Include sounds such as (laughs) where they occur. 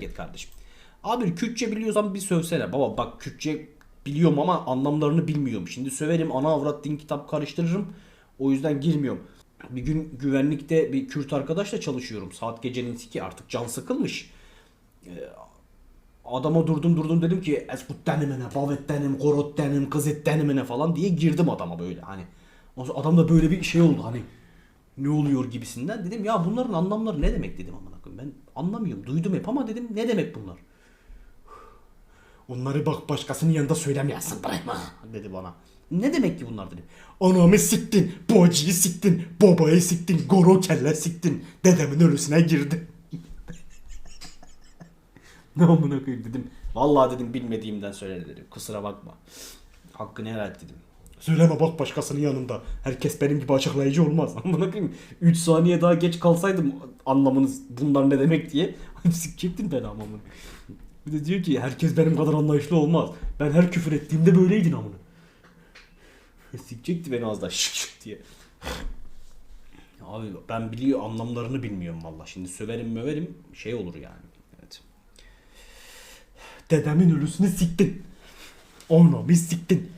git kardeşim. Abi Kürtçe biliyorsan bir sövsene. Baba bak Kürtçe biliyorum ama anlamlarını bilmiyorum. Şimdi söverim ana avrat din kitap karıştırırım. O yüzden girmiyorum. Bir gün güvenlikte bir Kürt arkadaşla çalışıyorum. Saat gecenin 2 artık can sıkılmış. Adama durdum durdum dedim ki eskut denimine, bavet denim, korot denim, kızet denimine falan diye girdim adama böyle hani. Adam da böyle bir şey oldu hani ne oluyor gibisinden. Dedim ya bunların anlamları ne demek dedim amına. Ben anlamıyorum. Duydum hep ama dedim ne demek bunlar? Onları bak başkasının yanında söylemeyesin bırakma dedi bana. Ne demek ki bunlar dedim. Anamı siktin, bacıyı siktin, babayı siktin, goro kelle siktin. Dedemin ölüsüne girdi. (laughs) ne amına koyayım dedim. Vallahi dedim bilmediğimden söyledi dedim. Kusura bakma. Hakkını helal et dedim. Söyleme bak başkasının yanında. Herkes benim gibi açıklayıcı olmaz. (laughs) Amına koyayım. 3 saniye daha geç kalsaydım anlamınız bunlar ne demek diye. (laughs) Sikecektin ben amamı. Bir de diyor ki herkes benim kadar anlayışlı olmaz. Ben her küfür ettiğimde böyleydin amına. Sikecekti beni az daha şık şık diye. Abi ben biliyor anlamlarını bilmiyorum valla. Şimdi söverim möverim şey olur yani. Evet. Dedemin ölüsünü siktin. Onu bir siktin.